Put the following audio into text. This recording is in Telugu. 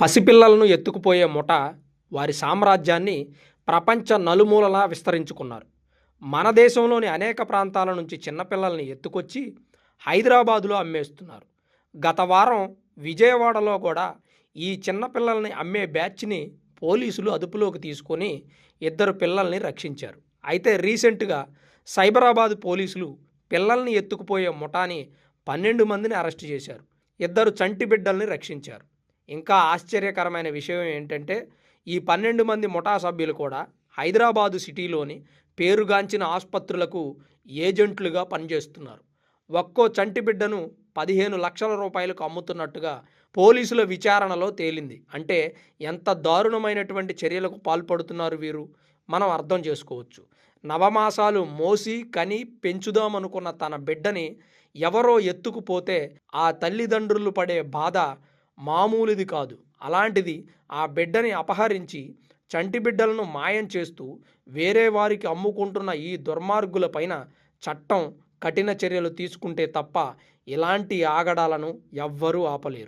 పసిపిల్లలను ఎత్తుకుపోయే ముఠ వారి సామ్రాజ్యాన్ని ప్రపంచ నలుమూలలా విస్తరించుకున్నారు. మన దేశంలోని అనేక ప్రాంతాల నుంచి చిన్నపిల్లల్ని ఎత్తుకొచ్చి హైదరాబాదులో అమ్మేస్తున్నారు. గత వారం విజయవాడలో కూడా ఈ చిన్నపిల్లల్ని అమ్మే బ్యాచ్ని పోలీసులు అదుపులోకి తీసుకొని ఇద్దరు పిల్లల్ని రక్షించారు. అయితే రీసెంట్గా సైబరాబాద్ పోలీసులు పిల్లల్ని ఎత్తుకుపోయే ముఠాని పన్నెండు మందిని అరెస్ట్ చేశారు. ఇద్దరు చంటి బిడ్డల్ని రక్షించారు. ఇంకా ఆశ్చర్యకరమైన విషయం ఏంటంటే ఈ పన్నెండు మంది ముఠా సభ్యులు కూడా హైదరాబాదు సిటీలోని పేరుగాంచిన ఆసుపత్రులకు ఏజెంట్లుగా పనిచేస్తున్నారు. ఒక్కో చంటి బిడ్డను పదిహేను లక్షల రూపాయలకు అమ్ముతున్నట్టుగా పోలీసుల విచారణలో తేలింది. అంటే ఎంత దారుణమైనటువంటి చర్యలకు పాల్పడుతున్నారు వీరు? మనం అర్థం చేసుకోవచ్చు. నవమాసాలు మోసి కని పెంచుదామనుకున్న తన బిడ్డని ఎవరో ఎత్తుకుపోతే ఆ తల్లిదండ్రులు పడే బాధ మామూలుది కాదు. అలాంటిది ఆ బిడ్డని అపహరించి చంటి బిడ్డలను మాయం చేస్తూ వేరే వారికి అమ్ముకుంటున్న ఈ దుర్మార్గులపైన చట్టం కఠిన చర్యలు తీసుకుంటే తప్ప ఇలాంటి ఆగడాలను ఎవ్వరూ ఆపలేరు.